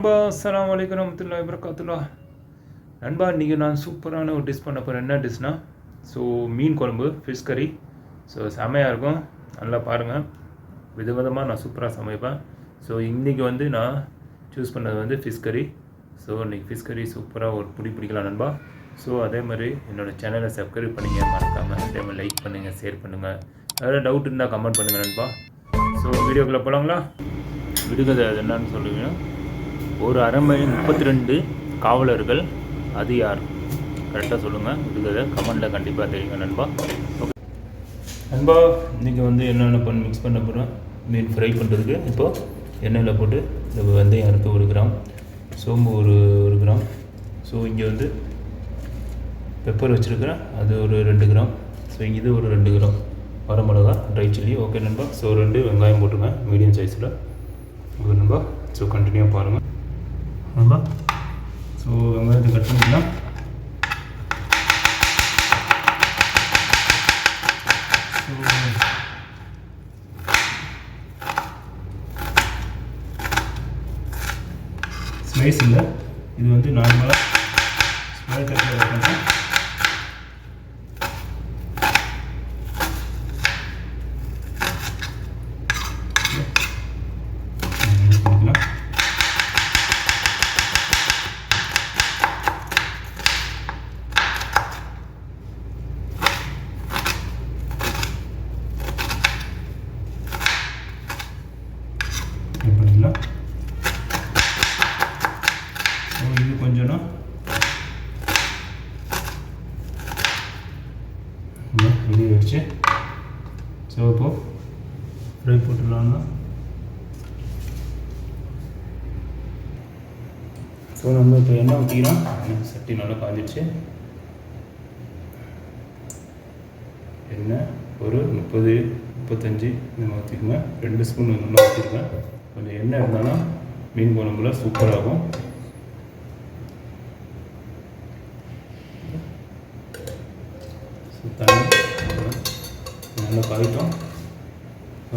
நண்பா அஸ்லாம் வலைக்கம் ரமத்துல்லா இப்ரகாத்துல்லா நண்பா இன்றைக்கி நான் சூப்பரான ஒரு டிஷ் பண்ண போகிறேன் என்ன டிஷ்னா ஸோ மீன் குழம்பு ஃபிஷ் கறி ஸோ செமையாக இருக்கும். நல்லா பாருங்கள் விதவிதமாக நான் சூப்பராக சமைப்பேன். ஸோ இன்றைக்கி வந்து நான் சூஸ் பண்ணது வந்து ஃபிஷ் கறி ஸோ இன்றைக்கி ஃபிஷ் கறி சூப்பராக ஒரு பிடி பிடிக்கலாம் நண்பா. ஸோ அதே மாதிரி என்னோடய சேனலை சப்ஸ்கிரைப் பண்ணிங்க மறக்காமல் அதே மாதிரி லைக் பண்ணுங்கள் ஷேர் பண்ணுங்கள் ஏதாவது டவுட் இருந்தால் கமெண்ட் பண்ணுங்கள் நண்பா. ஸோ வீடியோக்குள்ளே போகலாங்களா விடுகதை அது என்னன்னு சொல்லுவீங்கன்னா ஒரு அரைமணி முப்பத்தி ரெண்டு காவலர்கள். அது யார்? கரெக்டாக சொல்லுங்கள் விடுகதை கமெண்டில் கண்டிப்பாக தெரியுங்க நண்பா. ஓகே நண்பா இன்றைக்கி வந்து என்னென்ன பண்ணி மிக்ஸ் பண்ண போகிறோம் மீன் ஃப்ரை பண்ணுறதுக்கு இப்போது எண்ணெயில் போட்டு இந்த வெந்தயம் இருக்குது ஒரு கிராம் சோம்பு ஒரு ஒரு கிராம் ஸோ இங்கே வந்து பெப்பர் வச்சுருக்கிறேன். அது ஒரு ரெண்டு கிராம் ஸோ இது ஒரு ரெண்டு கிராம் வரமிளகா ட்ரை சில்லி ஓகே நண்பா. ஸோ ரெண்டு வெங்காயம் போட்டுருங்க மீடியம் சைஸில் ஓகே நண்பா. ஸோ கண்டினியூவாக பாருங்கள் ரொம்ப ஸோ வெங்காயத்தை கட் பண்ணிக்கலாம். ஸ்லைஸ் இல்லை. இது வந்து நார்மலாக ஸ்கொயர் கட்டில் பண்ணுறேன் பண்ணிக்கலாம் இது பண்ணிக்கலாம் ஸோ இது கொஞ்சம்னா ரெடி ஆயிடுச்சு ஸோ இப்போ ஃப்ரை போட்டுடலாம்னா ஸோ நம்ம இப்போ எண்ணெய் ஊற்றிக்கிறோம் சட்டி நல்லா காஞ்சிடுச்சு. எண்ணெய் ஒரு முப்பது முப்பத்தஞ்சு இந்த மாதிரி ஊற்றிக்கோங்க ரெண்டு ஸ்பூன் நல்லா ஊற்றிருக்கேன் கொஞ்சம் எண்ணெய் இருந்தாலும் மீன் குழம்புல சூப்பராகும் ஸோ தண்ணி நல்லா காயிட்டோம்.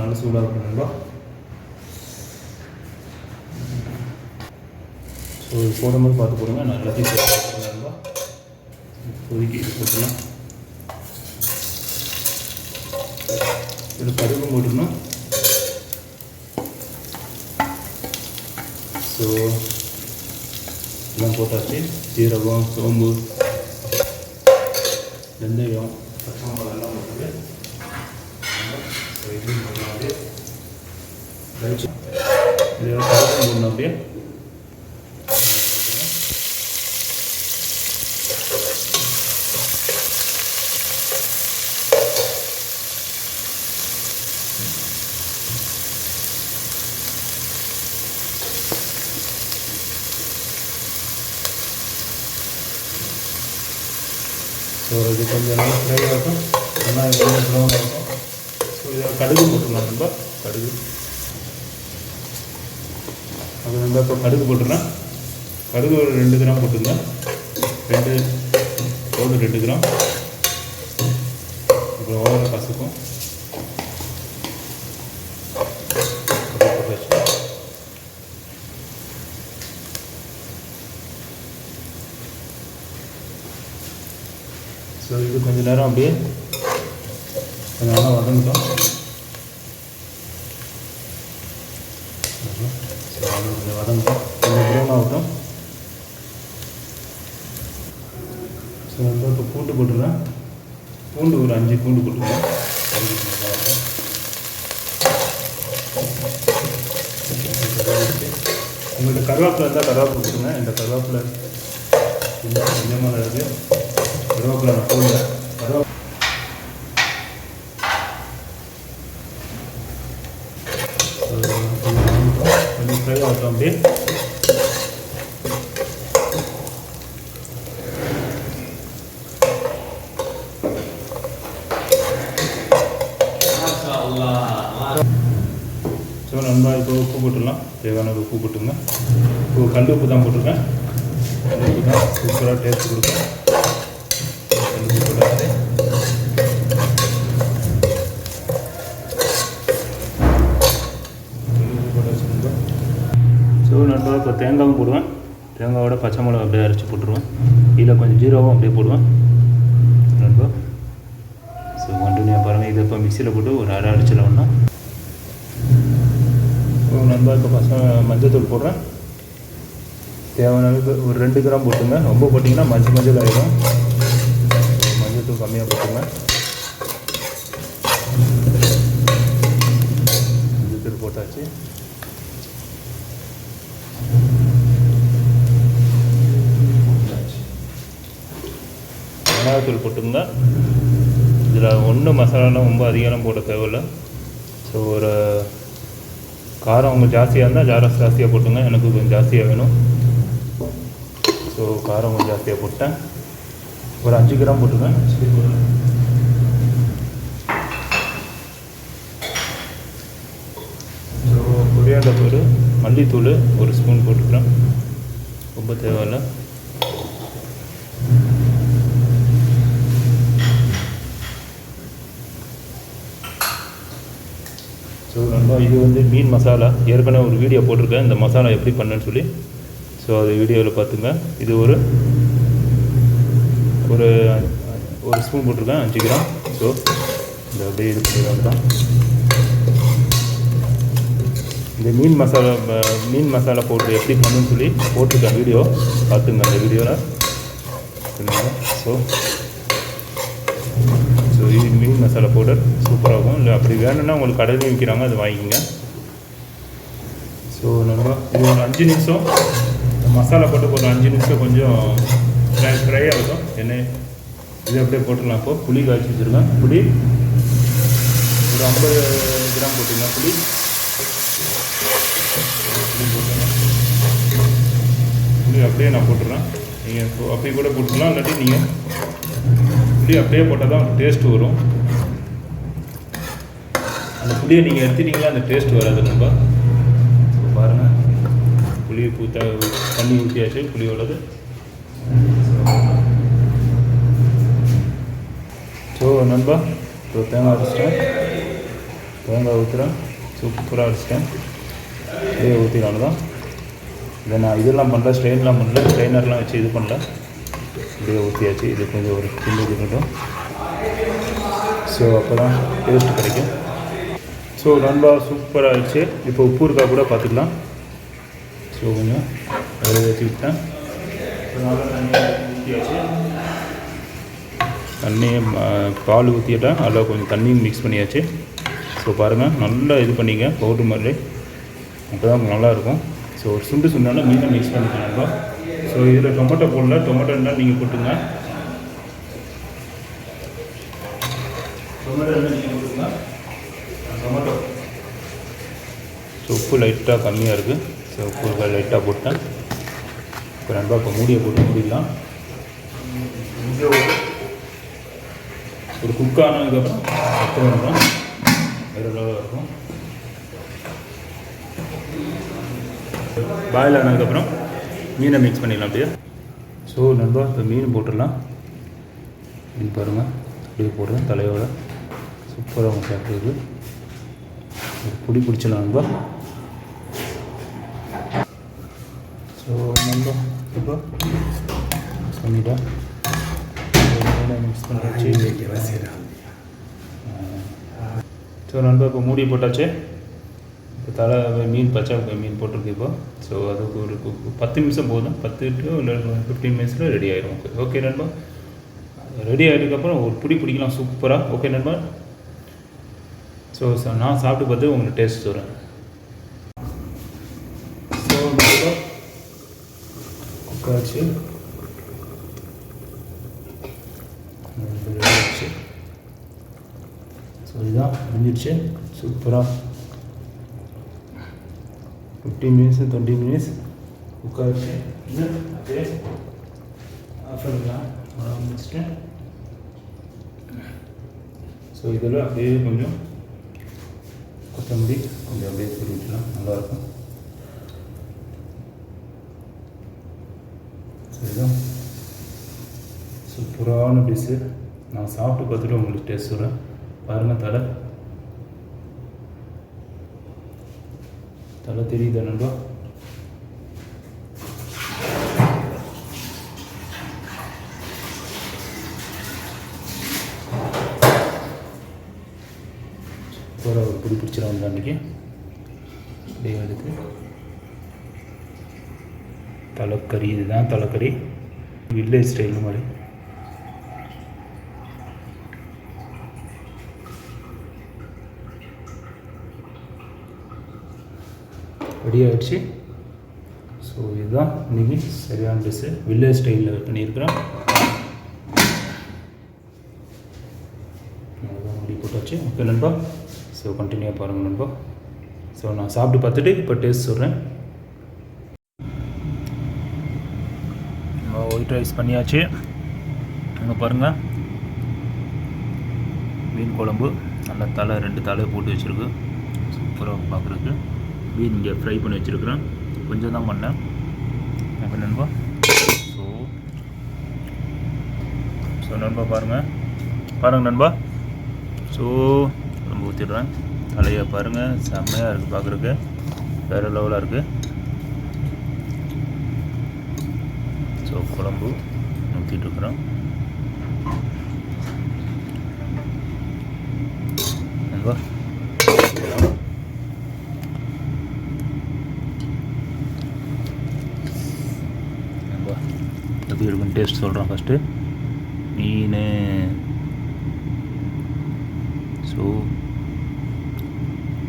நல்லா சூடாக இருக்கணும் ஸோ இது போடும்போது பார்த்து போடுங்க. நான் எல்லாத்தையும் சேர்த்து போட்டுருந்தேன்பா இப்போதைக்கு இது போட்டுலாம் இதில் கடுகு போட்டுக்கணும். ஸோ எல்லாம் போட்டாச்சு. சீரகம் சோம்பு வெந்தயம் பச்சை மிளகா எல்லாம் போட்டுட்டு ஸோ இதையும் அப்படியே. ஸோ இது கொஞ்சம் நல்லா ஃப்ரையாக இருக்கும். நல்லா கொஞ்சம் ப்ரௌன் இருக்கும். ஸோ இதில் கடுகு போட்டுடலாம் நம்ம. கடுகு. அது நம்ம இப்போ கடுகு போட்டுருந்தேன் கடுகு ஒரு ரெண்டு கிராம் போட்டுங்க. ரெண்டு பவுடர் ரெண்டு கிராம். அப்புறம் ஓவர கசக்கும் கடுகு போட்டாச்சு ஸோ இது கொஞ்ச நேரம் அப்படியே கொஞ்சம் நல்லா வதங்கிட்டோம். கொஞ்சம் வதங்கட்டும். கொஞ்சம் ப்ரௌன் ஆகட்டும். ஸோ வந்து இப்போ பூண்டு போட்டுருவேன் பூண்டு ஒரு அஞ்சு பூண்டு போட்டுருவேன் உங்கள்கிட்ட கருவேப்பிலை இருந்தால் கருவேப்பிலை போட்டுருங்க இந்த கருவேப்பிலை கொஞ்சமாக இருக்குது கருவேப்பிலை நான் போடல கருவேப்பிலை கொஞ்சம் ஃப்ரை ஆகட்டும் அப்படியே ஸோ நம்ம இப்போ உப்பு போட்டுடலாம் தேவையான உப்பு போட்டுங்க இப்போ கல் உப்பு தான் போட்டிருக்கேன். கல் உப்பு தான் சூப்பராக டேஸ்ட் கொடுக்கும். கல் உப்பு போட்டாச்சு கல் உப்பு ஸோ நண்பா இப்போ தேங்காவும் போடுவேன். தேங்காவோட பச்சை மிளகா அப்படியே அரைச்சி போட்டுருவேன். இதில் கொஞ்சம் ஜீரோவும் அப்படியே போடுவேன். நண்பா ஸோ கண்டினியூ பாருங்கள் இதை இப்போ மிக்சியில் போட்டு ஒரு அரை அடிச்சிட ஒன்றா ஸோ நண்பா இப்போ பசங்க மஞ்சத்தூள் போடுறேன். தேவையான அளவுக்கு ஒரு ரெண்டு கிராம் போட்டுங்க. ரொம்ப போட்டிங்கன்னா மஞ்சள் மஞ்சள் ஆகிடும் மஞ்சத்தூள் கம்மியாக போட்டுங்க. மஞ்சத்தூள் போட்டாச்சு. மிளகாத்தூள் போட்டுங்க. இதில் ஒன்றும் மசாலாலாம் ரொம்ப அதிகம்லாம் போட தேவையில்லை. ஸோ ஒரு காரம் அவங்க ஜாஸ்தியாக இருந்தால் ஜாரம் ஜாஸ்தியாக போட்டுங்க. எனக்கு கொஞ்சம் ஜாஸ்தியாக வேணும். ஸோ காரம் கொஞ்சம் ஜாஸ்தியாக போட்டேன். ஒரு அஞ்சு கிராம் போட்டுங்க சரி ஸோ கொரியாண்டர் பவுடர் மல்லித்தூள் ஒரு ஸ்பூன் போட்டுக்கிறேன். ரொம்ப தேவையில்லை. ஸோ நண்பா இது வந்து மீன் மசாலா. ஏற்கனவே ஒரு வீடியோ போட்டிருக்கேன். இந்த மசாலா எப்படி பண்ணுன்னு சொல்லி. ஸோ அது வீடியோவில் பார்த்துங்க. இது ஒரு ஒரு ஒரு ஸ்பூன் போட்டிருக்கேன். அஞ்சு கிராம். ஸோ இந்த அப்படியே இது பண்ணிடுவாங்க இந்த மீன் மசாலா மீன் மசாலா போட்டு எப்படி பண்ணுன்னு சொல்லி போட்டிருக்கேன் வீடியோ. பார்த்துங்க அந்த வீடியோவில். ஸோ மீன் மசாலா பவுடர் சூப்பராக இருக்கும் இல்லை அப்படி வேணும்னா உங்களுக்கு கடையிலையும் விற்கிறாங்க அது வாங்கிக்கோங்க. ஸோ நம்ம இது ஒரு அஞ்சு நிமிஷம். மசாலா போட்டு ஒரு அஞ்சு நிமிஷம் கொஞ்சம் ஃப்ரை ஃப்ரை ஆகும் என்ன இது அப்படியே போட்டுடலாம் இப்போ. புளி காய்ச்சி வச்சுருக்கேன் புளி ஒரு ஐம்பது கிராம் போட்டுங்க புளி. புளி போட்டுருங்க புளி அப்படியே நான் போட்டுறேன். நீங்கள் அப்படியே கூட போட்டுக்கலாம். இல்லாட்டி நீங்கள் புளி அப்படியே போட்டால் தான் டேஸ்ட்டு வரும். புளியை நீங்கள் எடுத்துட்டீங்களா? அந்த டேஸ்ட் வராது நம்ம பாருங்கள் புளி பூத்தா தண்ணி ஊற்றியாச்சு புளியோடது ஸோ நண்பா இப்போ தேங்காய் அடிச்சிட்டேன் தேங்காய் ஊற்றுறேன் சூப்பராக அடிச்சிட்டேன் இதே ஊற்றினால தான் இதை நான் இதெல்லாம் பண்ணல ஸ்ட்ரெயின்லாம் பண்ணல. ஸ்ட்ரெயினர்லாம் வச்சு இது பண்ணல. இப்படியே ஊற்றியாச்சு இது கொஞ்சம் ஒரு சின்ன இது ஸோ அப்போ தான் டேஸ்ட் கிடைக்கும். ஸோ நண்பா சூப்பராக ஆயிடுச்சு இப்போ உப்பு இருக்கா கூட பார்த்துக்கலாம். ஸோ கொஞ்சம் அதில் ஏற்றி விட்டேன். நல்லா தண்ணி ஊற்றியாச்சு பால் ஊற்றிட்டேன் அதில் கொஞ்சம் தண்ணியும் மிக்ஸ் பண்ணியாச்சு. ஸோ பாருங்கள் நல்லா இது பண்ணிங்க பவுட்ரு மாதிரி. அப்போ தான் நல்லாயிருக்கும் ஸோ ஒரு சுண்டு சுண்டால மீனை மிக்ஸ் பண்ணிக்கலாம் ஸோ இதில் டொமேட்டோ போடல. டொமேட்டோ இருந்தால் நீங்கள் போட்டுங்க. டொமேட்டோ நீங்கள் போட்டுங்க டொமேட்டோ ஸோ உப்பு லைட்டாக கம்மியாக இருக்குது ஸோ உப்பு லைட்டாக போட்டேன். இப்போ நண்பா இப்போ மூடியை போட்டு மூடிடலாம். கொஞ்சம் ஒரு ஒரு குக் ஆனதுக்கப்புறம் பத்து வேணும் வேறு லெவலாக இருக்கும். பாயில் ஆனதுக்கப்புறம் மீனை மிக்ஸ் பண்ணிடலாம் அப்படியே. ஸோ நண்பா இப்போ மீன் போட்டுடலாம். மீன் பாருங்கள் அப்படியே போடுறேன் தலையோட. சூப்பராக அவங்க சாப்பிட்றது ஒரு புடி பிடிச்சிடலாம் நண்பா. ஸோ நண்பா இப்போ பண்ணிட்டேன் மிக்ஸ் பண்ணியாச்சு ஸோ நண்பா இப்போ மூடி போட்டாச்சு. இப்போ தலை மீன் பச்சை மீன் போட்டிருக்கு இப்போ. ஸோ அதுக்கு ஒரு பத்து நிமிஷம் போதும். பத்து டு இல்லை ஃபிஃப்டீன் மினிட்ஸில் ரெடி ஆயிடும் ஓகே ஓகே நண்பா? ரெடி ஆகிட்டதுக்கப்புறம் ஒரு பிடி பிடிக்கலாம் சூப்பராக ஓகே நண்பா? ஸோ நான் சாப்பிட்டு பார்த்து உங்களுக்கு டேஸ்ட் சொல்கிறேன் ஸோ நண்பா குக்காச்சு ஸோ இதுதான் முடிஞ்சிடுச்சு. சூப்பராக ஃபிஃப்டீன் மினிட்ஸ் டுவெண்ட்டி மினிட்ஸ் உட்காருச்சு இது அப்படியே ஆஃப் பண்ணிக்கலாம் அவ்வளோ ஸோ இதில் அப்படியே கொஞ்சம் கொத்தமல்லி கொஞ்சம் அப்படியே தூவி நல்லாயிருக்கும் இதுதான் சூப்பரான டிஷ்ஷு நான் சாப்பிட்டு பார்த்துட்டு உங்களுக்கு டேஸ்ட் சொல்கிறேன் பாருங்கள் தலை. தலை தெரியுதா நண்பா? ஒரு பிடி பிடிச்சிடும் அன்றைக்கி அப்படியே அதுக்கு தலைக்கறி இதுதான் தலைக்கறி. வில்லேஜ் ஸ்டைல் மாதிரி. ரெடி ஆகிடுச்சு ஸோ இதுதான் இன்றைக்கி சரியான ட்ரெஸ்ஸு வில்லேஜ் ஸ்டைலில் பண்ணியிருக்கிறேன் அதுதான் முடி போட்டாச்சு. ஓகே நண்பா. ஸோ கண்டினியூவாக பாருங்கள் நண்பா. ஸோ நான் சாப்பிட்டு பார்த்துட்டு இப்போ டேஸ்ட் சொல்கிறேன் ஒயிட் ரைஸ் பண்ணியாச்சு. அங்கே பாருங்கள் மீன் குழம்பு. நல்லா தலை ரெண்டு தலை போட்டு வச்சுருக்கு. சூப்பராக பார்க்குறதுக்கு மீன் இங்கே ஃப்ரை பண்ணி வச்சுருக்குறேன். கொஞ்சம் தான் பண்ணேன். எனக்கு நண்பா? ஸோ ஸோ நண்பா பாருங்கள் பாருங்கள் நண்பா. ஸோ குழம்பு ஊற்றிடுறேன் தலையை பாருங்கள் செம்மையாக இருக்குது பார்க்குறதுக்கு வேறு லெவலாக இருக்குது குழம்பு ஊற்றிட்டுருக்குறோம் நண்பா நண்பா எப்படி இருக்குன்னு டேஸ்ட் சொல்கிறேன் ஃபஸ்ட்டு மீன். ஸோ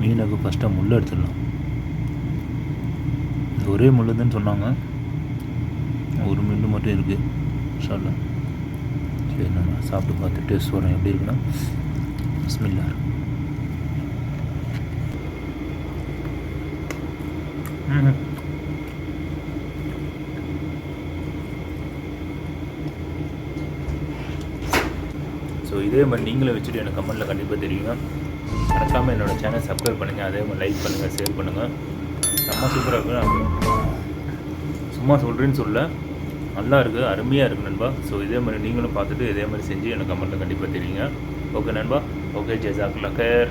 மீனுக்கு ஃபஸ்ட்டாக முள் எடுத்துடலாம். ஒரே முள்ளுதுன்னு சொன்னாங்க. ஒரு மில்லு மட்டும் இருக்குது சொல்ல சரி நான் சாப்பிட்டு பார்த்து டேஸ்ட் சொல்கிறேன் எப்படி இருக்குன்னா பிஸ்மில்லா ம் ஸோ இதே மாதிரி நீங்களும் வச்சுட்டு எனக்கு கமெண்ட்டில் கண்டிப்பாக தெரியுங்க. மறக்காமல் என்னோடய சேனல் சப்ஸ்கிரைப் பண்ணுங்கள் அதே மாதிரி லைக் பண்ணுங்கள் ஷேர் பண்ணுங்கள் செம்ம சூப்பராக இருக்கும். சும்மா சொல்கிறேன்னு சொல்ல. நல்லா இருக்குது அருமையாக இருக்குது நண்பா. ஸோ இதே மாதிரி நீங்களும் பார்த்துட்டு இதே மாதிரி செஞ்சு எனக்கு கமெண்ட்டில் கண்டிப்பாக தெரியுங்க ஓகே நண்பா. ஓகே ஜெசாக் லக்கர்.